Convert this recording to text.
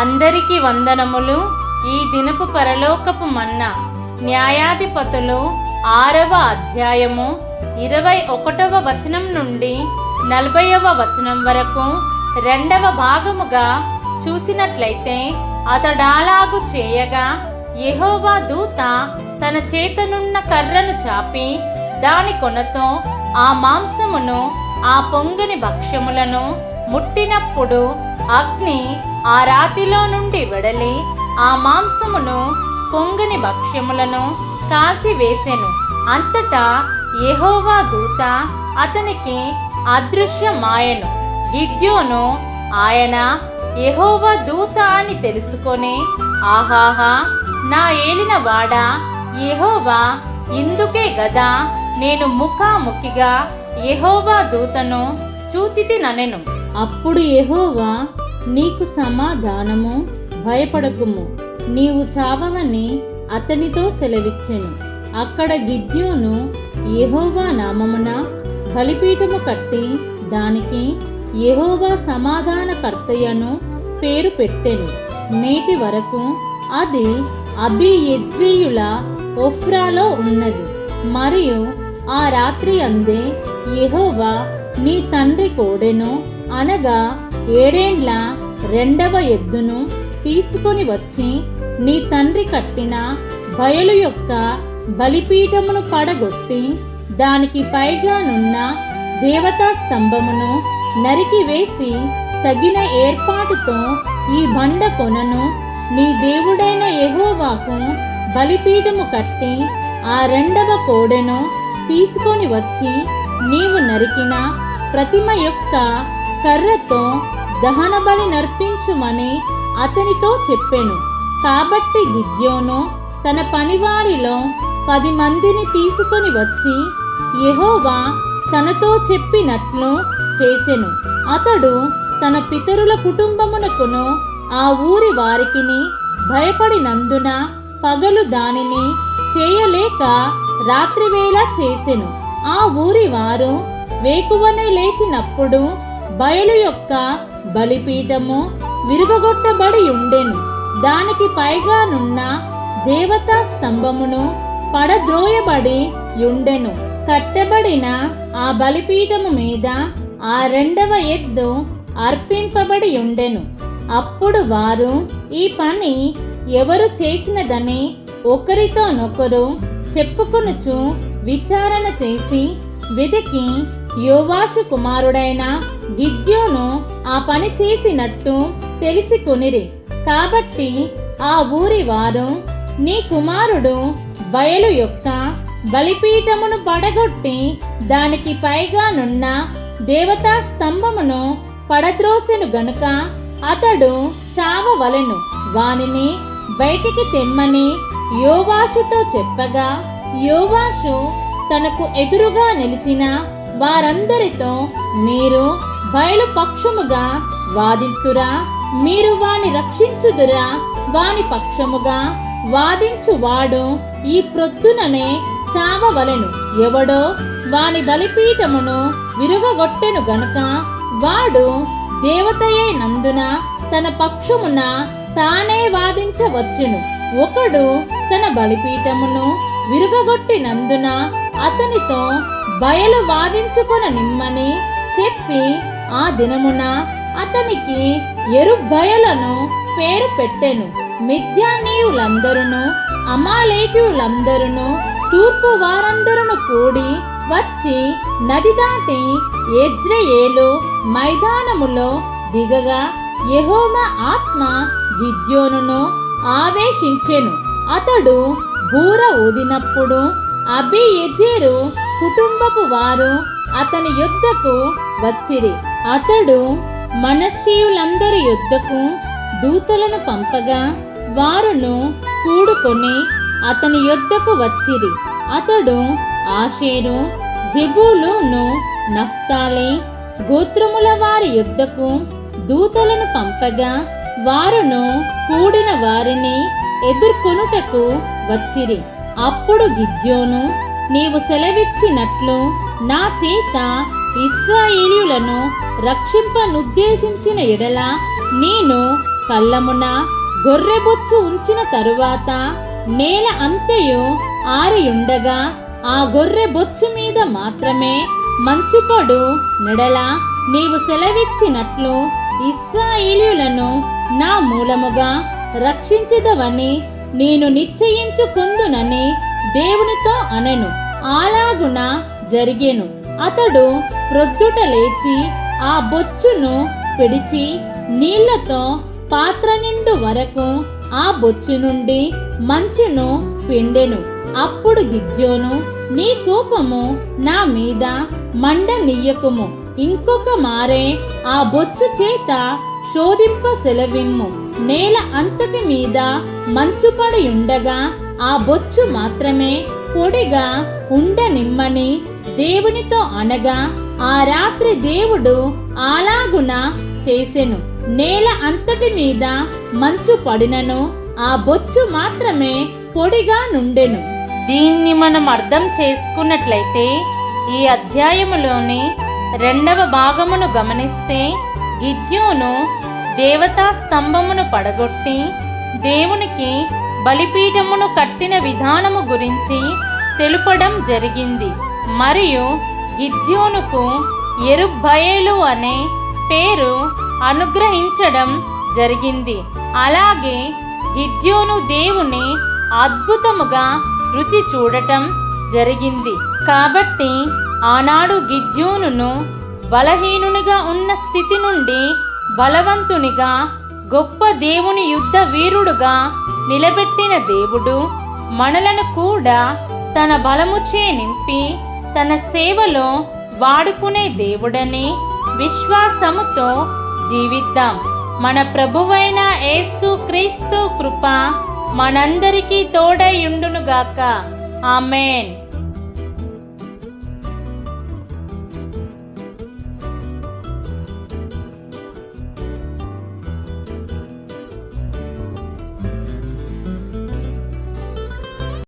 అందరికీ వందనములు. ఈ దినపు పరలోకపు మన్న న్యాయాధిపతులు ఆరవ అధ్యాయము ఇరవై ఒకటవ వచనం నుండి నలభైవ వచనం వరకు రెండవ భాగముగా చూసినట్లయితే అతడాలాగు చేయగా యహోవా దూత తన చేతనున్న కర్రను చాపి దాని కొనతో ఆ మాంసమును ఆ పొంగని భక్ష్యములను ముట్టినప్పుడు అగ్ని ఆ రాతిలో నుండి వెడలి ఆ మాంసమును పొంగని భక్ష్యములను కాల్చివేసెను. అంతటా యెహోవా దూత అతనికి అదృశ్యమాయను. గిద్యోను ఆయన యహోవా దూత అని తెలుసుకొని ఆహాహా నా ఏలిన వాడా యెహోవా ఇందుకే గదా నేను ముఖాముఖిగా ఎహోవా దూతను చూచితి ననెను అప్పుడు యహోవా నీకు సమాధానము భయపడకుము. నీవు చావవని అతనితో సెలవిచ్చెను. అక్కడ గిద్యోను యహోవా నామమున బలిపీఠము కట్టి దానికి యహోవా సమాధానకర్తయ్యను పేరు పెట్టెను. నేటి వరకు అది అభియజ్రీయుల ఒఫ్రాలో ఉన్నది. మరియు ఆ రాత్రి అందే యహోవా నీ తండ్రి కోడెను అనగా ఏడేండ్ల రెండవ ఎద్దును తీసుకొని వచ్చి నీ తండ్రి కట్టిన బయలు యొక్క బలిపీఠమును పడగొట్టి దానికి పైగానున్న దేవతా స్తంభమును నరికివేసి తగిన ఏర్పాటుతో ఈ బండ కొనను నీ దేవుడైన యెహోవాకు బలిపీఠము కట్టి ఆ రెండవ కోడెను తీసుకొని వచ్చి నీవు నరికిన ప్రతిమ యొక్క కర్రతో దహన బలి నర్పించుమని అతనితో చెప్పెను. కాబట్టి గిద్యోను తన పనివారిలో పది మందిని తీసుకొని వచ్చి యహోవా తనతో చెప్పినట్లు చేసెను. అతడు తన పితరుల కుటుంబమునకును ఆ ఊరి వారికిని భయపడినందున పగలు దానిని చేయలేక రాత్రివేళ చేసెను. ఆ ఊరి వారు వేకువనే లేచినప్పుడు బయలు యొక్క బలిపీఠము విరుగగొట్టబడి ఉండెను దానికి పైగానున్న దేవతా స్తంభమును పడద్రోయబడి ఉండెను కట్టబడిన ఆ బలిపీఠము మీద ఆ రెండవ ఎద్దు అర్పింపబడి ఉండెను అప్పుడు వారు ఈ పని ఎవరు చేసినదని ఒకరితోనొకరు చెప్పుకొనుచు విచారణ చేసి వెతికి యోవాషు కుమారుడైన గిద్యోను ఆ పని చేసినట్టు తెలుసుకునిరి. కాబట్టి ఆ ఊరి వారు నీ కుమారుడు బయలు యొక్క బలిపీఠమును పడగొట్టి దానికి పైగా నున్న దేవతా స్తంభమును పడద్రోసెను గనుక అతడు చావవలెను వానిని బయటికి తెమ్మని యోవాషుతో చెప్పగా యోవాషు తనకు ఎదురుగా నిలిచిన వారందరితో మీరు బయలు పక్షముగా వాదింతురా మీరు వాని రక్షించుదురా. వాని పక్షముగా వాదించువాడు ఈ ప్రొద్దుననే చావవలెను. ఎవడో వాని బలిపీఠమును విరుగగొట్టెను గనుక వాడు దేవతయే నందున తన పక్షమున తానే వాదించవచ్చును. ఒకడు తన బలిపీఠమును విరుగగొట్టినందున అతనితో బయలు వాదించుకొన నిమ్మని చెప్పి ఆ దినమున అతనికి ఎరుబయలను పేరు పెట్టెను. మిథ్యానీయులందరును అమాలేకీయులందరును తూర్పు వారందరును కూడి వచ్చి నది దాటి ఎజ్రయేలు మైదానములో దిగగా యహోమ ఆత్మ గిద్యోనును ఆవేశించెను. అతడు బూర ఊదినప్పుడు అబియెజెరు కుటుంబపు వారు అతని యుద్ధకు వచ్చిరి. అతడు మనశ్శీయులందరి యుద్ధకు దూతలను పంపగా వారును కూడుకొని అతని యొద్దకు వచ్చిరి. అతడు ఆషేరు జెబూలును నఫ్తాలి గోత్రముల వారి యుద్ధకు దూతలను పంపగా వారును కూడిన వారిని ఎదుర్కొనుటకు వచ్చిరి. అప్పుడు గిద్యోను నీవు సెలవిచ్చినట్లు నా చేత ఇస్రాయేలీయులను రక్షింపనుద్దేశించిన ఎడల నేను కళ్ళమున గొర్రెబొచ్చు ఉంచిన తరువాత నేల అంతయు ఆరియుండగా ఆ గొర్రె బొచ్చు మీద మాత్రమే మంచుపడు నెడల నీవు సెలవిచ్చినట్లు ఇస్రాయేలీయులను నా మూలముగా రక్షించదవని నేను నిశ్చయించుకుందునని దేవునితో అనెను. అలాగున జరిగెను. అతడు ప్రొద్దుట లేచి ఆ బొచ్చును పిడిచి నీళ్ళతో పాత్ర నిండు వరకు ఆ బొచ్చు నుండి మంచును పిండెను. అప్పుడు గిద్యోను నీ కోపము నా మీద మండ నియ్యకుము ఇంకొక మారే ఆ బొచ్చు చేత శోధింప సెలవిమ్ము. నేల అంతటి మీద మంచు పడి ఉండగా ఆ బొచ్చు మాత్రమే పొడిగా ఉండనిమ్మని దేవునితో అనగా ఆ రాత్రి దేవుడు అలాగున చేసెను. నేల అంతటి మీద మంచు పడినను ఆ బొచ్చు మాత్రమే పొడిగా నుండెను. దీన్ని మనం అర్థం చేసుకున్నట్లయితే ఈ అధ్యాయములోని రెండవ భాగమును గమనిస్తే గిద్యోను దేవతా స్తంభమును పడగొట్టి దేవునికి బలిపీఠమును కట్టిన విధానము గురించి తెలుపడం జరిగింది. మరియు గిద్యోనుకు ఎరుబ్బయేలు అనే పేరు అనుగ్రహించడం జరిగింది. అలాగే గిద్యోను దేవుని అద్భుతముగా రుచి చూడటం జరిగింది. కాబట్టి ఆనాడు గిద్యోనును బలహీనునిగా ఉన్న స్థితి నుండి బలవంతునిగా గొప్ప దేవుని యుద్ధ వీరుడుగా నిలబెట్టిన దేవుడు మనలను కూడా తన బలముచే నింపి తన సేవలో వాడుకునే దేవుడని విశ్వాసముతో జీవిద్దాం. మన ప్రభువైన యేసు క్రీస్తు కృప మనందరికీ తోడైయుండునుగాక ఆమెన్.